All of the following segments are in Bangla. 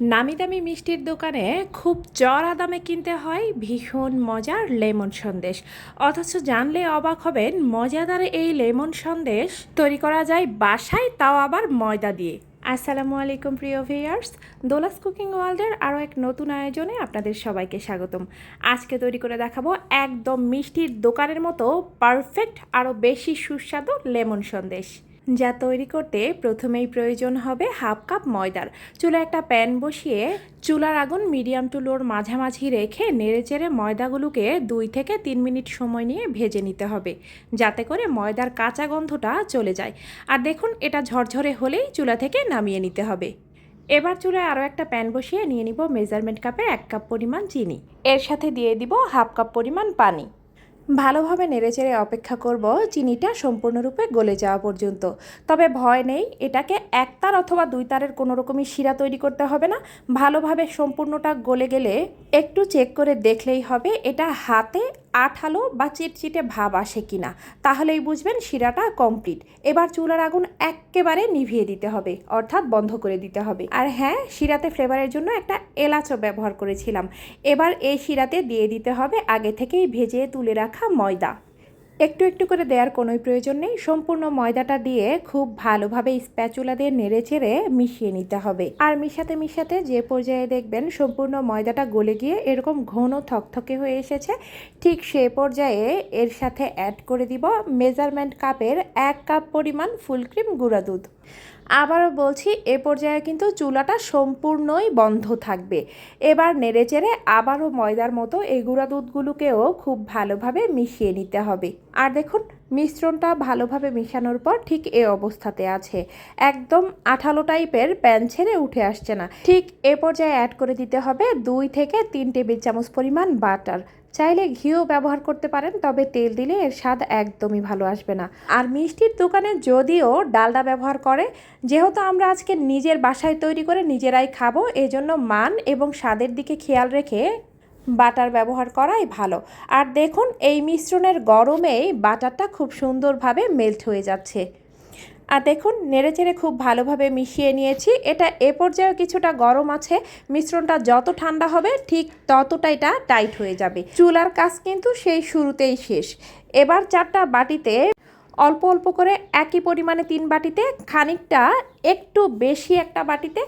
নামি দামি মিষ্টির দোকানে খুব চড়া দামে কিনতে হয় ভীষণ মজার লেমন সন্দেশ। অথচ জানলে অবাক হবেন, মজাদার এই লেমন সন্দেশ তৈরি করা যায় বাসায়, তাও আবার ময়দা দিয়ে। আসসালামু আলাইকুম প্রিয় ভিয়ার্স দোলাস কুকিং ওয়ার্ল্ডের আরও এক নতুন আয়োজনে আপনাদের সবাইকে স্বাগতম। আজকে তৈরি করে দেখাবো একদম মিষ্টির দোকানের মতো পারফেক্ট, আরও বেশি সুস্বাদু লেমন সন্দেশ। যা তৈরি করতে প্রথমেই প্রয়োজন হবে হাফ কাপ ময়দার। চুলা একটা প্যান বসিয়ে চুলার আগুন মিডিয়াম টু লোর মাঝামাঝি রেখে নেড়েচেড়ে ময়দাগুলোকে দুই থেকে তিন মিনিট সময় নিয়ে ভেজে নিতে হবে, যাতে করে ময়দার কাঁচা গন্ধটা চলে যায়। আর দেখুন, এটা ঝরঝরে হলেই চুলা থেকে নামিয়ে নিতে হবে। এবার চুলায় আরও একটা প্যান বসিয়ে নিয়ে নিব মেজারমেন্ট কাপে এক কাপ পরিমাণ চিনি। এর সাথে দিয়ে দিব হাফ কাপ পরিমাণ পানি। ভালোভাবে নেড়েচেড়ে অপেক্ষা করব চিনিটা সম্পূর্ণরূপে গলে যাওয়া পর্যন্ত। তবে ভয় নেই, এটাকে এক তার অথবা দুই তারের কোনো রকমই শিরা তৈরি করতে হবে না। ভালোভাবে সম্পূর্ণটা গলে গেলে একটু চেক করে দেখলেই হবে এটা হাতে আঠালো বা চিটচিটে ভাব আসে কিনা। তাহলেই বুঝবেন শিরাটা কমপ্লিট। এবার চুলার আগুন একেবারে নিভিয়ে দিতে হবে, অর্থাৎ বন্ধ করে দিতে হবে। আর হ্যাঁ শিরাতে ফ্লেভারের জন্য একটা এলাচও ব্যবহার করেছিলাম। এবার এই শিরাতে দিয়ে দিতে হবে, আগে থেকেই ভেজে তুলে রাখা ময়দা। একটু একটু করে দেওয়ার কোনোই প্রয়োজন নেই। সম্পূর্ণ ময়দাটা দিয়ে খুব ভালোভাবে স্প্যাচুলা দিয়ে নেড়ে চেড়ে মিশিয়ে নিতে হবে। আর মিশাতে মিশাতে যে পর্যায়ে দেখবেন সম্পূর্ণ ময়দাটা গলে গিয়ে এরকম ঘন থকথকে হয়ে এসেছে। ঠিক সে পর্যায়ে এর সাথে অ্যাড করে দিব মেজারমেন্ট কাপের এক কাপ পরিমাণ ফুল ক্রিম গুঁড়া দুধ। আবারও বলছি, এ পর্যায়ে কিন্তু চুলাটা সম্পূর্ণই বন্ধ থাকবে। এবার নেড়েচেড়ে আবারও ময়দার মতো এই গুঁড়া দুধগুলোকেও খুব ভালোভাবে মিশিয়ে নিতে হবে। আর দেখুন, মিশ্রণটা ভালোভাবে মিশানোর পর ঠিক এ অবস্থাতে আছে। একদম আঠালো টাইপের প্যান ছেড়ে উঠে আসছে না। ঠিক এ পর্যায়ে অ্যাড করে দিতে হবে দুই থেকে তিন টেবিল চামচ পরিমাণ বাটার চাইলে ঘিও ব্যবহার করতে পারেন, তবে তেল দিলে এর স্বাদ একদমই ভালো আসবে না। আর মিষ্টির দোকানে যদিও ডালডা ব্যবহার করে, যেহেতু আমরা আজকে নিজের বাসায় তৈরি করে নিজেরাই খাব, এজন্য মান এবং স্বাদের দিকে খেয়াল রেখে বাটার ব্যবহার করাই ভালো। আর দেখুন, এই মিশ্রণের গরমেই বাটারটা খুব সুন্দরভাবে মেল্ট হয়ে যাচ্ছে। আর দেখুন, নেড়েচেড়ে খুব ভালোভাবে মিশিয়ে নিয়েছি। এটা এ পর্যায়েও কিছুটা গরম আছে। মিশ্রণটা যত ঠান্ডা হবে, ঠিক ততটা এটা টাইট হয়ে যাবে। চুলার কাজ কিন্তু সেই শুরুতেই শেষ। এবার চারটা বাটিতে অল্প অল্প করে একই পরিমাণে তিন বাটিতে খানিকটা, একটু বেশি একটা বাটিতে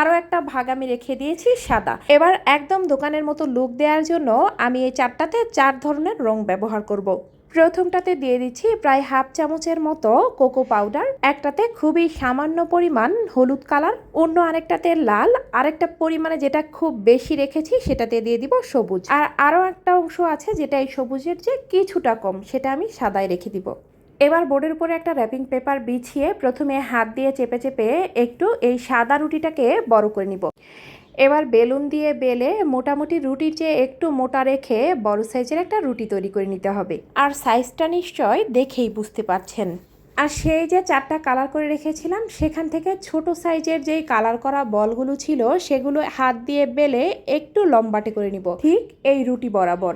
আরও একটা ভাগ আমি রেখে দিয়েছি সাদা। এবার একদম দোকানের মতো লুক দেওয়ার জন্য আমি এই চারটাতে চার ধরনের রং ব্যবহার করব। প্রথমটাতে দিয়ে দিচ্ছি প্রায় হাফ চামচের মতো কোকো পাউডার, একটাতে খুবই সামান্য পরিমাণ হলুদ কালার, অন্য আরেকটাতে লাল, আরেকটা পরিমাণে যেটা খুব বেশি রেখেছি সেটাতে দিয়ে দিব সবুজ। আর আরও একটা অংশ আছে যেটা এই সবুজের যে কিছুটা কম, সেটা আমি সাদায় রেখে দিব। এবার বোর্ডের উপরে একটা র্যাপিং পেপার বিছিয়ে প্রথমে হাত দিয়ে চেপে চেপে একটু এই সাদা রুটিটাকে বড় করে নিব। এবার বেলুন দিয়ে বেলে মোটামুটি রুটির চেয়ে একটু মোটা রেখে বড় সাইজের একটা রুটি তৈরি করে নিতে হবে। আর সাইজটা নিশ্চয় দেখেই বুঝতে পারছেন। আর সেই যে চারটা কালার করে রেখেছিলাম, সেখান থেকে ছোট সাইজের যেই কালার করা বলগুলো ছিল, সেগুলো হাত দিয়ে বেলে একটু লম্বাটে করে নিব। ঠিক এই রুটি বরাবর।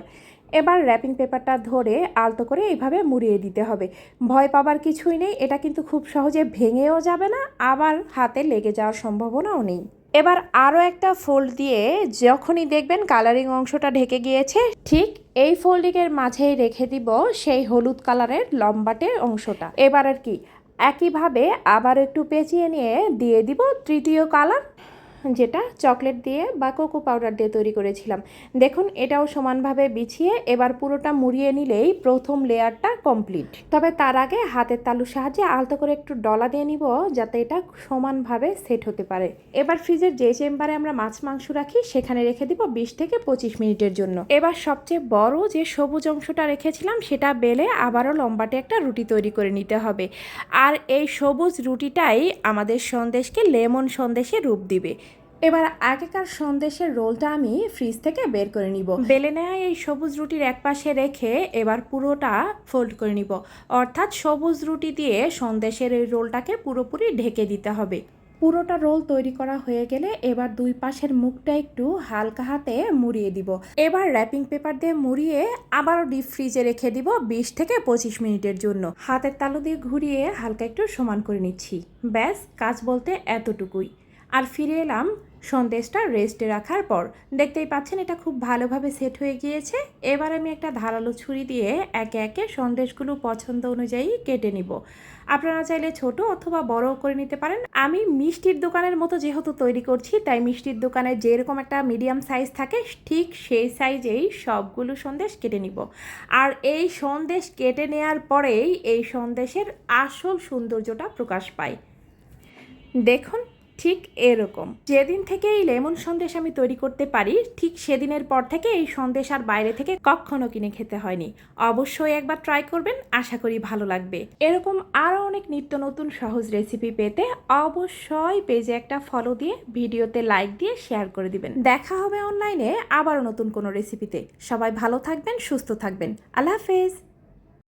এবার র্যাপিং পেপারটা ধরে আলতো করে এইভাবে মুড়িয়ে দিতে হবে। ভয় পাবার কিছুই নেই, এটা কিন্তু খুব সহজে ভেঙেও যাবে না, আবার হাতে লেগে যাওয়ার সম্ভাবনাও নেই। এবার আরও একটা ফোল্ড দিয়ে যখনই দেখবেন কালারিং অংশটা ঢেকে গিয়েছে, ঠিক এই ফোল্ডিংয়ের মাঝেই রেখে দিব সেই হলুদ কালারের লম্বাটে অংশটা। এবার আর কি, একইভাবে আবার একটু পেঁচিয়ে নিয়ে দিয়ে দিব তৃতীয় কালার যেটা চকলেট দিয়ে বা কোকো পাউডার দিয়ে তৈরি করেছিলাম। দেখুন, এটাও সমানভাবে বিছিয়ে এবার পুরোটা মুড়িয়ে নিলেই প্রথম লেয়ারটা কমপ্লিট। তবে তার আগে হাতের তালুর সাহায্যে আলতো করে একটু ডলা দিয়ে নিব যাতে এটা সমানভাবে সেট হতে পারে। এবার ফ্রিজের যে চেম্বারে আমরা মাছ, মাংস রাখি, সেখানে রেখে দিব বিশ থেকে পঁচিশ মিনিটের জন্য। এবার সবচেয়ে বড় যে সবুজ অংশটা রেখেছিলাম, সেটা বেলে আবারও লম্বাটে একটা রুটি তৈরি করে নিতে হবে। আর এই সবুজ রুটিটাই আমাদের সন্দেশকে লেমন সন্দেশে রূপ দিবে। এবার আগেকার সন্দেশের রোলটা আমি ফ্রিজ থেকে বের করে নিব। বেলে নেওয়া এই সবুজ রুটির এক পাশে রেখে এবার পুরোটা ফোল্ড করে নিব। অর্থাৎ সবুজ রুটি দিয়ে সন্দেশের এই রোলটাকে পুরোপুরি ঢেকে দিতে হবে। পুরোটা রোল তৈরি করা হয়ে গেলে এবার দুই পাশের মুখটা একটু হালকা হাতে মুড়িয়ে দিব। এবার র্যাপিং পেপার দিয়ে মুড়িয়ে আবারও ডিপ ফ্রিজে রেখে দিব বিশ থেকে পঁচিশ মিনিটের জন্য। হাতের তালু দিয়ে ঘুরিয়ে হালকা একটু সমান করে নিচ্ছি। ব্যাস কাজ বলতে এতটুকুই। আর ফিরে এলাম সন্দেশটা রেস্টে রাখার পর। দেখতেই পাচ্ছেন এটা খুব ভালোভাবে সেট হয়ে গিয়েছে। এবার আমি একটা ধারালো ছুরি দিয়ে একে একে সন্দেশগুলো পছন্দ অনুযায়ী কেটে নিব। আপনারা চাইলে ছোট অথবা বড় করে নিতে পারেন। আমি মিষ্টির দোকানের মতো যেহেতু তৈরি করছি, তাই মিষ্টির দোকানে যেরকম একটা মিডিয়াম সাইজ থাকে, ঠিক সেই সাইজেই সবগুলো সন্দেশ কেটে নিব। আর এই সন্দেশ কেটে নেয়ার পরেই এই সন্দেশের আসল সৌন্দর্যটা প্রকাশ পায়। দেখুন ঠিক এরকম। যেদিন থেকে এই লেমন সন্দেশ আমি তৈরি করতে পারি, ঠিক সেদিনের পর থেকে এই সন্দেশ আর বাইরে থেকে কখনো কিনে খেতে হয়নি। অবশ্যই একবার ট্রাই করবেন, আশা করি ভালো লাগবে। এরকম আরও অনেক নিত্য নতুন সহজ রেসিপি পেতে অবশ্যই পেজে একটা ফলো দিয়ে, ভিডিওতে লাইক দিয়ে শেয়ার করে দিবেন। দেখা হবে অনলাইনে আবারও নতুন কোনো রেসিপিতে সবাই ভালো থাকবেন, সুস্থ থাকবেন। আল্লাহ হাফেজ।